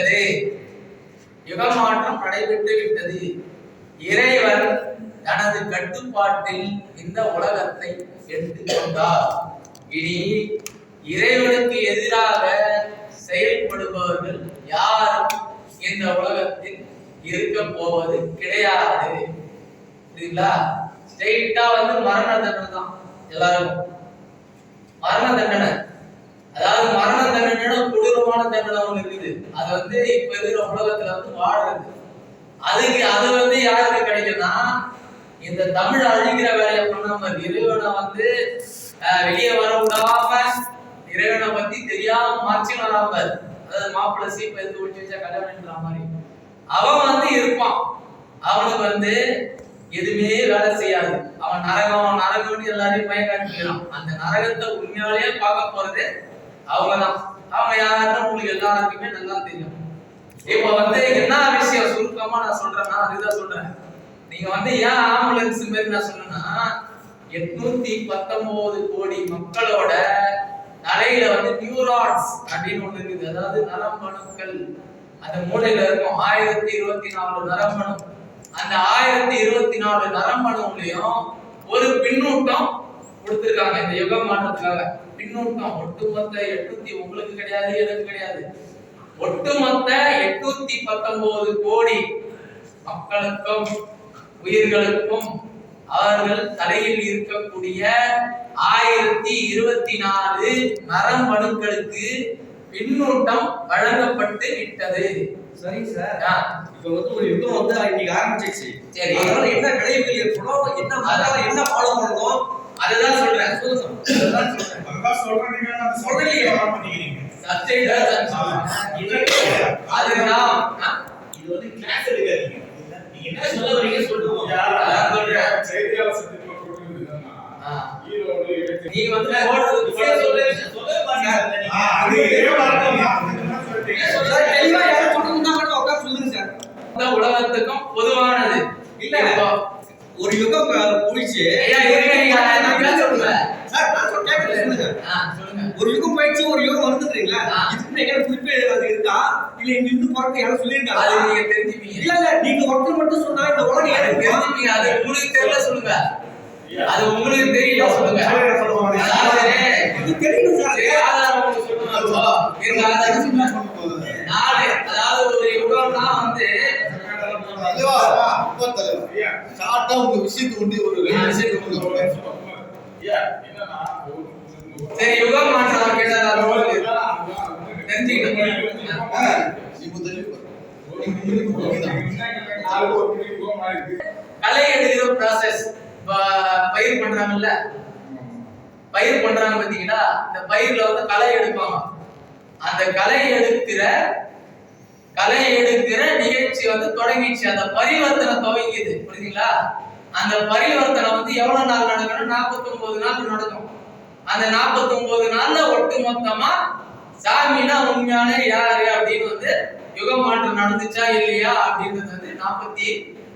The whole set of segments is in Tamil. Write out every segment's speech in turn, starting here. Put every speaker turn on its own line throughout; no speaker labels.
விட்டது. யுகமாற்றம் நடைபெற்று விட்டது. இறைவன் தனது கட்டுப்பாட்டில் இந்த உலகத்தை எடுத்துக்கொண்டார். இனி இறைவனுக்கு எதிராக செயல்படுபவர்கள் யாரும் இந்த உலகத்தில் இருக்க போவது கிடையாது. புரியுங்களா ஸ்ட்ரெயிட்டா வந்து மரண தண்டனை தான். எல்லாரும் மரண தண்டனை. அதாவது மரண தண்டனையோட கொடூரமான தண்டனை ஒண்ணு இருக்குது. அது வந்து இப்ப இருக்கிற உலகத்துல வந்து வாழுறது. அதுக்கு அது வந்து யாருக்கு கிடைக்கும்னா இந்த தமிழ் அழிக்கிற வேலையை பண்ணாம இறைவனை வந்து வெளியே வர விடாம இறைவனை பத்தி தெரியாம மறைச்சு வராம அதாவது மாப்பிள்ளை சீப்பை எடுத்து ஒழிச்சு வச்சா கல்யாணம்ன்ற மாதிரி. அவன் வந்து இருப்பான். அவனுக்கு வந்து எதுவுமே வேலை செய்யாது. அவன் நரகம் நரகம்னு எல்லாரையும் பயன் காட்டிக்கிறான் அந்த நரகத்தை உண்மையாலேயே பார்க்க போறது அவங்கதான் அவங்க யாருன்னு உங்களுக்கு எல்லாருக்குமே நல்லா தெரியும். இப்ப வந்து என்ன விஷயம் சுருக்கமா நான் சொல்றேன்னா அதுதான் சொல்றேன். நீங்க வந்து ஏன் ஆம்புலன்ஸ் மாதிரி நான் சொன்னேன்னா எட்நூத்தி பத்தொன்பது கோடி மக்களோட தலையில வந்து நியூரான்ஸ் அப்படின்னு ஒண்ணு இருக்குது. அதாவது நரம்பணுக்கள். அந்த மூளையில இருக்கும் ஆயிரத்தி இருபத்தி நாலு நரம்பணு. அந்த ஆயிரத்தி இருபத்தி நாலு நரம்பணுலையும் ஒரு பின்னூட்டம் கொடுத்துருக்காங்க இந்த யுக மாற்றத்துக்காக பின்னூட்டம். ஒட்டுமொத்த எட்நூத்தி உங்களுக்கு கிடையாது எனக்கு கிடையாது. ஒட்டுமொத்த எட்நூத்தி பத்தொன்பது கோடி மக்களுக்கும் உயிர்களுக்கும் அவர்கள் தலையில் இருக்கக்கூடிய ஆயிரத்தி இருபத்தி நாலு நரம்பணுக்களுக்கு பின்னூட்டம் வழங்கப்பட்டு விட்டது.
சார்
ஆ,
இப்ப வந்து ஒரு யுத்தம் வந்து இன்னைக்கு ஆரம்பிச்சிச்சு
சரி.
அதனால என்ன விளைவுகள் ஏற்படும்? என்ன அதனால என்ன ஃபாலோ பண்ணணும்
அதுதான் சொல்றேன்.
அதுதான் சொல்றேன்.
சொல்றேன் அந்த
சொல்றீங்க.
சொல்றீங்க பண்ணிக்கிறீங்க
சொல்றேன்.
இது வந்து கிளாஸ் எடுக்காதீங்க நீங்க என்ன சொல்ல வரீங்க சொல்லுங்க
சொல்றேன்.
செய்தியாளர். ஈரோடு.
நீ வந்து போடுறது
சொல்ற சொல்லவே மாட்டீங்க
ஆ, அது இதே வார்த்தை சொல்லிட்டீங்க.
சார் தெளிவா யாரும் சொல்றதுன்னா மட்டும் உட்கார்ந்து சொல்லுங்க சார்
இந்த உலகத்துக்கும் பொதுவானது
இல்ல. ஒரு யுகம் போயிடுச்சு
ஐயா, இருங்க, ஐயா, நான் பேச
ஒரு யுகம் போயிடுச்சு ஒரு யுகம் வந்துன்றீங்களா
ஆ.
இதுக்கு எங்க குறிப்பு அது இருக்கா? இல்ல இங்க இருந்து பார்க்க யாரும்
அது
சொல்லியிருக்காங்க
நீங்க தெரிஞ்சுப்பீங்க.
இல்ல இல்ல நீங்க ஒருத்தர் மட்டும் சொன்னா இந்த உலகம்
அது
ஏன்
தெரிஞ்சுப்பீங்க. அது உங்களுக்கு தெரியல சொல்லுங்க. அது உங்களுக்கு தெரியல சொல்லுங்க.
இது தெரியும் சார்
ஆதாரம் சொல்லுங்க. நாலு அதாவது ஒரு யுகம்னா வந்து
ஷார்ட்டா உங்க விஷயத்தை கொண்டு ஒரு விஷயத்தை
என்னன்னா,
சரி யுகம் மாற்றம் கேட்டா அது உங்களுக்கு
அதான், அதான், அதான்.
தெரிஞ்சுக்கிட்டோம்.
ஆ, இப்போ தெளிவு பாரு.
ஒரு நிமிஷம், ஒரு நிமிஷம். நாலு ஒரு நிமிஷம் ஆயிருக்கு.
களை எடுக்கிற ப்ராசஸ் பயிர் பண்றாங்கல்ல பயிர் பண்றாங்க பாத்தீங்களா இந்த பயிர்ல வந்து களை எடுப்பாங்க அந்த களை எடுக்கிற களை எடுக்கிற நிகழ்ச்சி வந்து தொடங்கிடுச்சு அந்த பரிவர்த்தனை துவங்கியது புரியுதுங்களா அந்த பரிவர்த்தனை வந்து எவ்வளவு நாள் நடக்கணும் 49 நாள் நடக்கும் அந்த 49 நாள்ல ஒட்டு மொத்தமா சாமினா உண்மையான யாரு அப்படின்னு வந்து யுக மாற்றம் நடந்துச்சா இல்லையா அப்படின்றது வந்து நாற்பத்தி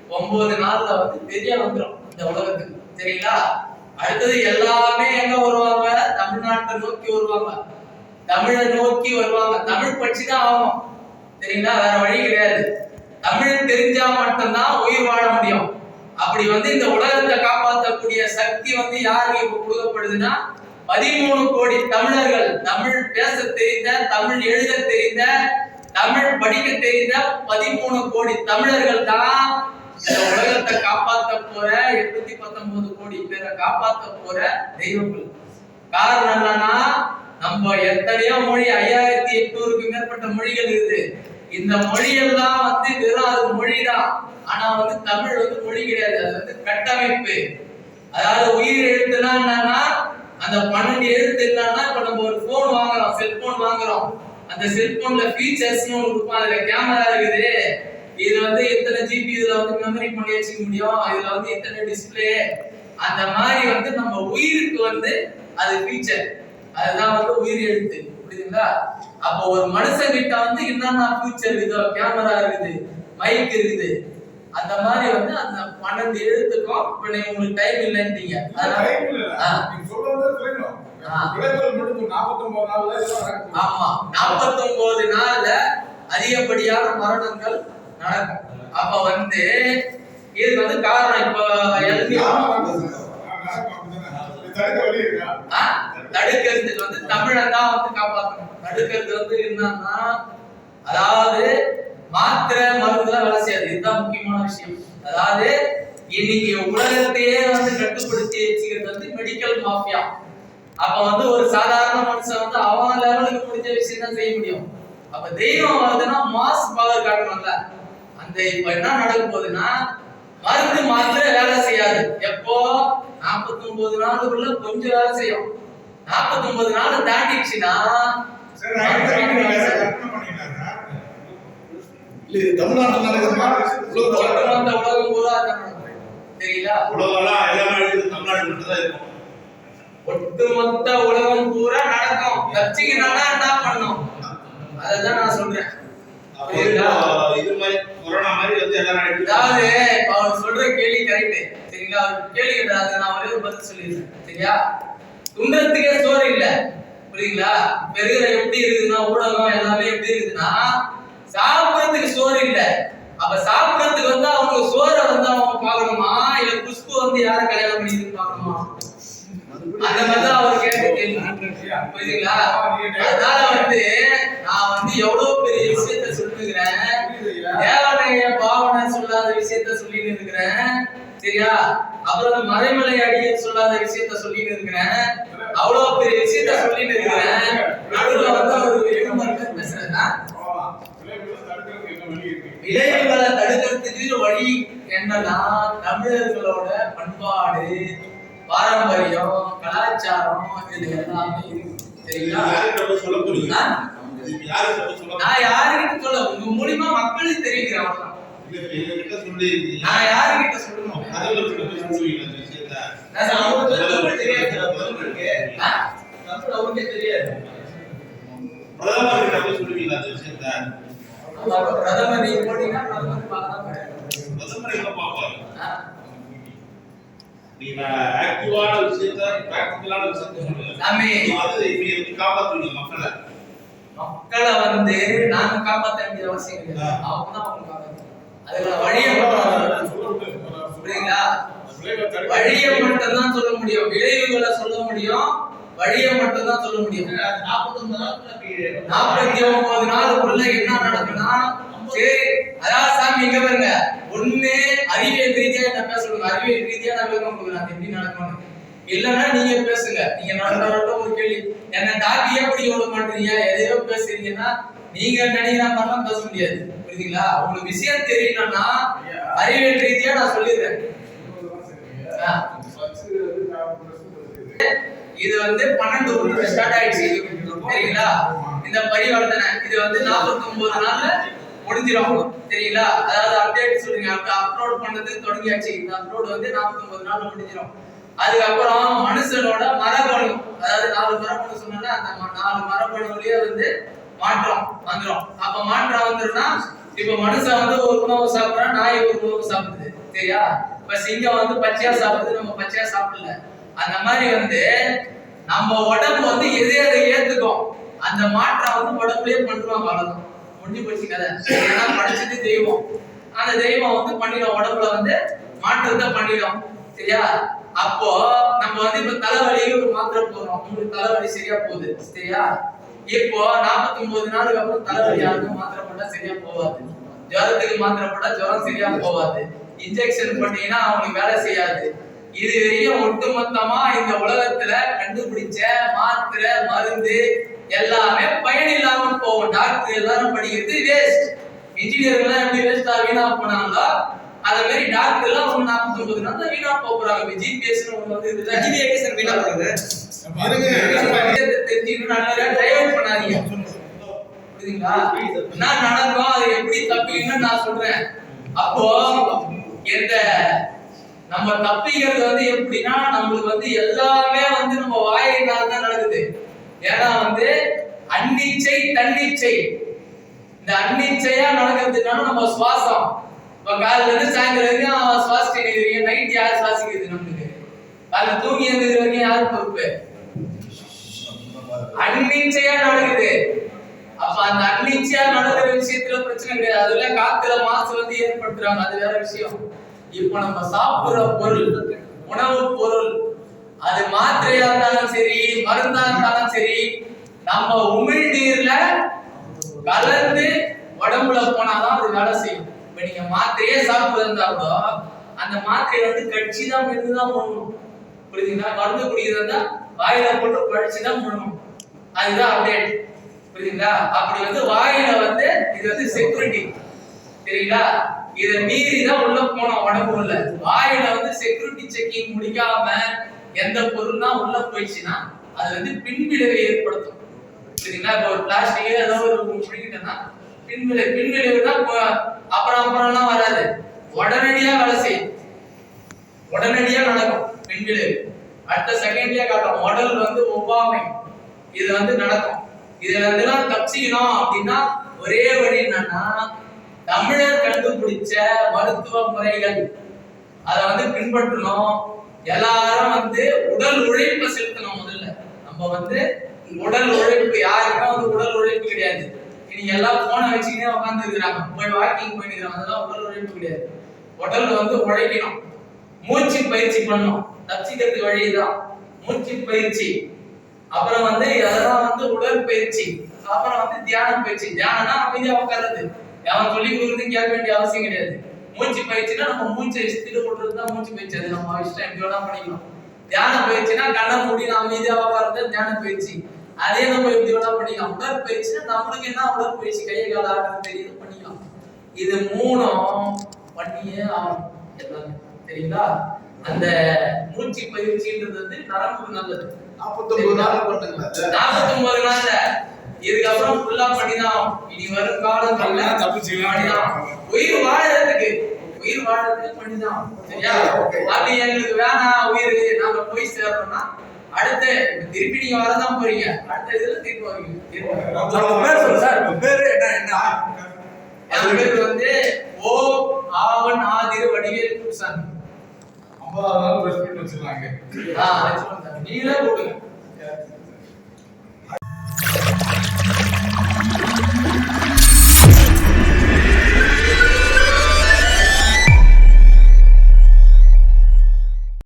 ஒன்பது நாள்ல வந்து தெரிய வந்துடும் இந்த உலகத்துக்கு. சரிங்களா? அடுத்தது எல்லாமே எங்க வருவாங்க? தமிழ்நாட்டை நோக்கி வருவாங்க. தமிழை நோக்கி வருவாங்க. தமிழ் பற்றி தான் ஆகும் சரிங்களா? வேற வழி கிடையாது. தமிழ் தெரிஞ்சா மட்டும்தான் உயிர் வாழ முடியும். அப்படி வந்து இந்த உலகத்தை காப்பாற்றக்கூடிய சக்தி வந்து யாருக்கு இப்ப கொடுக்கப்படுதுன்னா பதிமூணு கோடி தமிழர்கள் தமிழ் பேச தெரிந்த தமிழ் எழுத தெரிந்த தமிழ் படிக்க தெரிந்த பதிமூணு கோடி தமிழர்கள் தான் இந்த உலகத்தை காப்பாத்த போற எட்நூத்தி பத்தொன்பது கோடி பேரை காப்பாத்த போற தெய்வங்கள். காரணம் என்னன்னா நம்ம எத்தனையோ மொழி ஐயாயிரத்தி எட்நூறுக்கு மேற்பட்ட மொழிகள் இருக்குது. இந்த மொழியெல்லாம் வந்து வெறும் அது மொழிதான். ஆனா வந்து தமிழ் வந்து மொழி கிடையாது. அது வந்து கட்டமைப்பு. அதாவது உயிர் எழுத்துனா என்னன்னா அந்த பன்னெண்டு எழுத்து என்னன்னா இப்ப நம்ம ஒரு போன் வாங்குறோம் செல்போன் வாங்குறோம். அந்த செல்போன்ல ஃபீச்சர்ஸ்னு ஒன்று இருக்கும் அதுல கேமரா இருக்குது. இது வந்து எத்தனை ஜிபி இதுல வந்து மெமரி பண்ணி வச்சுக்க முடியும்? இதுல வந்து எத்தனை டிஸ்பிளே அந்த மாதிரி வந்து நம்ம உயிருக்கு வந்து அது ஃபீச்சர் அதுதான் வந்து உயிர் எழுத்து. புரியுதுங்களா? அப்போ ஒரு மனுஷன் கிட்ட வந்து என்னென்ன ஃபியூச்சர் இருக்குதோ கேமரா இருக்குது மைக் இருக்குது அந்த மாதிரி வந்து அந்த பன்னெண்டு எழுத்துக்கும் இப்ப நீங்க உங்களுக்கு டைம் இல்லைன்றீங்க அதனால
டைம் இல்ல.
ஆ.
நீங்க சொல்றது சொல்லணும்.
ஆ.
விளைச்சல் முடிஞ்சு 49 நாள்ல இதெல்லாம் நடக்கும்.
ஆமா நாற்பத்தொன்பது நாள்ல அதிகப்படியான மரணங்கள் நடக்கும் அப்ப வந்து இதுக்கு வந்து காரணம் இப்ப எழுதி தடுக்கிறதுக்கு வந்து தமிழை தான் வந்து காப்பாற்றணும் தடுக்கிறது வந்து என்னன்னா அதாவது மாத்திரை மருந்துலாம் வேலை செய்யாது. இதுதான் முக்கியமான விஷயம். அதாவது இன்னைக்கு உலகத்தையே வந்து கட்டுப்படுத்தி வச்சுக்கிறது வந்து மெடிக்கல் மாஃபியா அப்ப வந்து ஒரு சாதாரண மனுஷன் வந்து அவன் லெவலுக்கு முடிஞ்ச விஷயம் தான் செய்ய முடியும். அப்ப தெய்வம் வருதுன்னா மாஸ் பவர் காட்டணும்ல. அந்த இப்ப என்ன நடக்க போகுதுன்னா மருந்து மாத்திரை வேலை செய்யாது. எப்போ? 49 நாளுக்குள்ள கொஞ்சம் வேலை செய்யும். 49 நாள் தாண்டிடுச்சுன்னா
சரி நான் கற்பனை பண்ணிக்கிறேன்
இல்ல இது தமிழ்நாட்டுல நடக்குதுமா
உலகம் பூரா அதான் நடக்கும். தெரியுதா
உலகம்லாம் எல்லாமே இருக்குது தமிழ்நாடு மட்டும் தான் இருக்கும்.
ஒட்டுமொத்த உலகம் பூரா நடக்கும். தப்பிச்சுக்கணும்னா என்ன பண்ணும் அததான் நான் சொல்றேன்.
இது மாதிரி கொரோனா மாதிரி வந்து எல்லாரும்.
அதாவது அவர் சொல்ற கேள்வி கரெக்ட் சரிங்களா? அவர் கேள்வி அதுக்கு நான் ஒரே ஒரு பதில் சொல்லிடுறேன். சரியா? துண்டத்துக்கே சோறு இல்ல. புரியுங்களா பெருகிற எப்படி இருக்குதுன்னா ஊடகம் எல்லாமே எப்படி இருக்குதுன்னா சாப்பிடறதுக்கு சோறு இல்ல. அப்ப சாப்பிடறதுக்கு வந்து அவங்க சோற வந்து அவங்க பார்க்கணுமா? இல்ல குஷ்பு வந்து யார கல்யாணம் பண்ணிட்டு பார்க்கணுமா அந்த மாதிரி அவர் கேட்டு புரியுதுங்களா? அதனால வந்து நான் வந்து எவ்வளவு பெரிய விஷயத்த சொல்லுகிறேன் தேவனைய பாவனை சொல்லாத விஷயத்த சொல்லிட்டு இருக்கிறேன். சரியா? அப்புறம் அந்த மறைமலை அடிய சொல்லாத விஷயத்த சொல்லிட்டு இருக்கிறேன். அவ்வளவு பெரிய விஷயத்த சொல்லிட்டு இருக்கிறேன் நடுவுல வந்து ஒரு எழுமர்க்க பேசுறேன்னா
போகலாம் விளைவுகளை தடுக்கிறதுக்கு என்ன வழி இருக்கு
விளைவுகளை வழி என்னன்னா தமிழர்களோட பண்பாடு பாரம்பரியம் கலாச்சாரம் இது எல்லாமே இருக்கு. சரிங்களா? நான் யாருக்கிட்ட சொல்ல உங்க மூலியமா மக்களுக்கு தெரிவிக்கிறேன். நான் யாருக்கிட்ட சொல்லணும்?
அவருக்கே தெரியாது.
பிரதமர் நீங்க போட்டீங்கன்னா பிரதமர் பார்க்க தான் போறேன்.
பிரதமர் எங்க பார்ப்பாரு?
ஆ?
நீங்க ஆக்டிவான விஷயத்த, practical-ஆன விஷயத்த சொல்லுங்க.
சாமி
அது இப்படி எப்படி காப்பாத்துவீங்க மக்களை?
மக்களை வந்து நாங்க காப்பாத்த வேண்டிய அவசியம் கிடையாது அவங்க தான் அவங்க காப்பாற்றணும் அதுக்கான வழியை புரியுங்களா
விளைவை தடுக்க
வழியை மட்டும் தான் சொல்ல முடியும். விளைவுகளை சொல்ல முடியும். வழியை மட்டும் தான் சொல்ல முடியும். நாற்பத்தி ஒன்பது நாளுக்குள்ள என்ன நடக்கும்னா சரி அதாவது சாமி இங்க பாருங்க. ஒண்ணு அறிவியல் ரீதியா என்ன பேச சொல்லுங்க அறிவியல் ரீதியா நான் விளக்கம் கொடுக்குறேன். அது எப்படி நடக்கணும் இல்லைன்னா நீங்க பேசுங்க. நீங்க நடந்த ஒரு கேள்வி. என்ன டாபிக் எப்படி எவ்வளவு பண்றீங்க எதையோ பேசுறீங்கன்னா நீங்க நினைக்கிற மாதிரிலாம் பேச முடியாது. புரியுதுங்களா? உங்களுக்கு விஷயம் தெரியலன்னா அறிவியல் ரீதியா நான் சொல்லிடுறேன். இது வந்து பன்னெண்டு ஒன்று. ஸ்டார்ட் ஆயிடுச்சு. சரிங்களா? இந்த பரிவர்த்தனை. இது வந்து 49 நாள்ல முடிஞ்சிரும் சரிங்களா? அதாவது அப்டேட் சொல்றீங்க அப்லோட் பண்ணது தொடங்கியாச்சு. இந்த அப்லோட் வந்து 49 நாள்ல முடிஞ்சிரும். அதுக்கப்புறம் மனுஷனோட மரபணு அதாவது நாலு மரபணு சொன்னா அந்த நாலு மரபணுலயே வந்து மாற்றம் வந்துரும். அப்ப மாற்றம் வந்துருன்னா இப்ப மனுஷன் வந்து ஒரு உணவு சாப்பிடுறான் நாய் ஒரு உணவு சாப்பிடுது. சரியா? இப்ப சிங்கம் வந்து பச்சையா சாப்பிடுது நம்ம பச்சையா சாப்பிடல. அந்த மாதிரி வந்து நம்ம உடம்பு வந்து எதை எதை ஏத்துக்கும்? அந்த மாற்றம் வந்து உடம்புலயே பண்ணுவாங்க அவ்வளவுதான். முடிஞ்சு போச்சு கதை. ஏன்னா படிச்சது தெய்வம். அந்த தெய்வம் வந்து பண்ணிடும் உடம்புல வந்து மாற்றத்தை பண்ணிடும். சரியா? அப்போ நம்ம வந்து இப்ப தலைவலிக்கு ஒரு மாத்திரை போடுறோம். உங்களுக்கு தலைவலி சரியா போகுது. சரியா? இப்போ 49 நாளுக்கு அப்புறம் தலைவலி யாருக்கும் மாத்திரை போட்டா சரியா போகாது. ஜுரத்துக்கு மாத்திரை போட்டா ஜுரம் சரியா போகாது. இன்ஜெக்ஷன் பண்ணீங்கன்னா அவங்களுக்கு வேலை செய்யாது. இது வரையும் ஒட்டுமொத்தமா இந்த உலகத்துல கண்டுபிடிச்ச மாத்திரை மருந்து எல்லாமே பயன் இல்லாம போகும். டாக்டர் எல்லாரும் படிக்கிறது வேஸ்ட் இன்ஜினியர் எல்லாம் எப்படி வேஸ்டா வீணா போனாங்களோ அதே மாதிரி டாக்டர் எல்லாம் ஒரு நாற்பத்தி ஒன்பது நாள் வீணா போறாங்க. ஜிபிஎஸ் ஒண்ணு வந்து இதுல
வீணா போகுது
தெரிஞ்சுக்கணும். நல்லா டைவர்ட் பண்ணாதீங்க. புரியுதுங்களா? நடக்கும் அது எப்படி தப்பிக்கணும்னு நான் சொல்றேன். அப்போ இந்த நம்ம தப்பிக்கிறது வந்து எப்படின்னா நம்மளுக்கு வந்து எல்லாமே வந்து நம்ம வாயினால தான் நடக்குது. ஏன்னா வந்து அன்னிச்சை தன்னிச்சை. இந்த அன்னிச்சையா நடக்கிறதுனால நம்ம சுவாசம். இப்ப காலில இருந்து சாயந்தரம் வரைக்கும் சுவாசிட்டு வரைக்கும் நைட் யார் சுவாசிக்கிறது நம்மளுக்கு? காலைல தூங்கி எழுந்தது வரைக்கும் யார் பொறுப்பு? அன்னிச்சையா நடக்குது. அப்ப அந்த அன்னிச்சையா நடக்கிற விஷயத்துல பிரச்சனை கிடையாது. அதுல காத்துல மாசு வந்து ஏற்படுத்துறாங்க. அது வேற விஷயம். இப்போ நம்ம சாப்பிடுற பொருள் உணவு பொருள் அது மாத்திரையா இருந்தாலும் சரி மருந்தா இருந்தாலும் சரி நம்ம உமிழ்நீர்ல கலந்து உடம்புல போனாதான் அது வேலை செய்யும். இப்ப நீங்க மாத்திரையே சாப்பிடுறதா கூட அந்த மாத்திரையை வந்து கட்சி தான் மென்று தான் போடணும் புரியுதுங்களா மருந்து குடிக்கிறதா வாயில போட்டு கழிச்சு தான் போடணும் அதுதான் அப்டேட் புரியுதுங்களா அப்படி வந்து வாயில வந்து இது வந்து செக்யூரிட்டி சரிங்களா இதை மீறி தான் உள்ள போனோம் உடம்பு உள்ள. வாயில வந்து செக்யூரிட்டி செக்கிங் முடிக்காம எந்த பொருள் தான் உள்ள போயிடுச்சுன்னா அது வந்து பின்விளைவை ஏற்படுத்தும். சரிங்களா? இப்போ ஒரு பிளாஸ்டிக் ஏதோ ஒரு முடிக்கிட்டோம்னா பின்விளை பின்விளைவு தான் இப்போ- அப்புறம் அப்புறம்லாம் வராது. உடனடியா வேலை செய்யும். உடனடியா நடக்கும் பின்விளைவு. அடுத்த செகண்ட்லயே காட்டும். உடல் வந்து ஒவ்வாமை. இது வந்து நடக்கும். இதுல இருந்துலாம் தப்பிக்கணும் அப்படின்னா ஒரே வழி என்னன்னா தமிழர் கண்டுபிடிச்ச மருத்துவ முறைகள். அதை வந்து பின்பற்றணும். எல்லாரும் வந்து உடல் உழைப்பை செலுத்தணும் முதல்ல. நம்ம வந்து உடல் உழைப்பு யாருக்கும் வந்து உடல் உழைப்பு கிடையாது. நீங்க எல்லாம் போனை வச்சுக்கிட்டே உட்கார்ந்து இருக்கிறாங்க. போய் வாக்கிங் போயிட்டு அதெல்லாம் உடல் உழைப்பு கிடையாது. உடல் வந்து உழைக்கணும். மூச்சு பயிற்சி பண்ணணும். தப்பிக்கிறதுக்கு வழிதான் மூச்சு பயிற்சி. அப்புறம் வந்து அதெல்லாம் வந்து உடற்பயிற்சி அப்புறம் வந்து தியான பயிற்சி. தியானம்னா அமைதியா உட்கார்றது அவன் சொல்லி கொடுக்குறது கேட்க வேண்டிய அவசியம் கிடையாது. மூச்சு பயிற்சினா நம்ம மூச்சை இழுத்துட்டு விடுறது தான் மூச்சு பயிற்சி. அது நம்ம இஷ்டம் எப்படி வேணா பண்ணிக்கலாம். தியான பயிற்சினா கண்ணை மூடி நான் அமைதியா உட்கார்றது தியான பயிற்சி. அதே நம்ம எப்படி வேணா பண்ணிக்கலாம். உடற்பயிற்சினா நம்மளுக்கு என்ன உடற்பயிற்சி? கையை கால ஆடுறது தெரியுது பண்ணிக்கலாம். இது மூணும் பண்ணியே ஆகணும். எல்லாமே. சரிங்களா? அந்த மூச்சு பயிற்சின்றது வந்து நரம்புக்கு நல்லது.
நாற்பத்தொன்பது நாள் பண்ணுங்களா
நாற்பத்தொன்பது நாள்ல. இதுக்கப்புறம் ஃபுல்லா பண்ணிதான் இனி வரும் காலங்கள்ல பண்ணிதான் உயிர் வாழறதுக்கு உயிர் வாழறதுக்கு பண்ணிதான் சரியா. அப்படி எங்களுக்கு வேணாம் உயிர் நாங்க போய் சேர்றோம்னா அடுத்து திருப்பி நீங்க வரதான் போறீங்க. அடுத்த இதுல திருப்பி திருப்பி.
சார். பேர் என்ன என்ன?
என் பேர் வந்து ஓ ஆவன் ஆதிர வடிவேல் குருசாமி.
ஐம்பதாவது நாள் மீட் வச்சிருக்காங்க.
நீங்களே கொடுங்க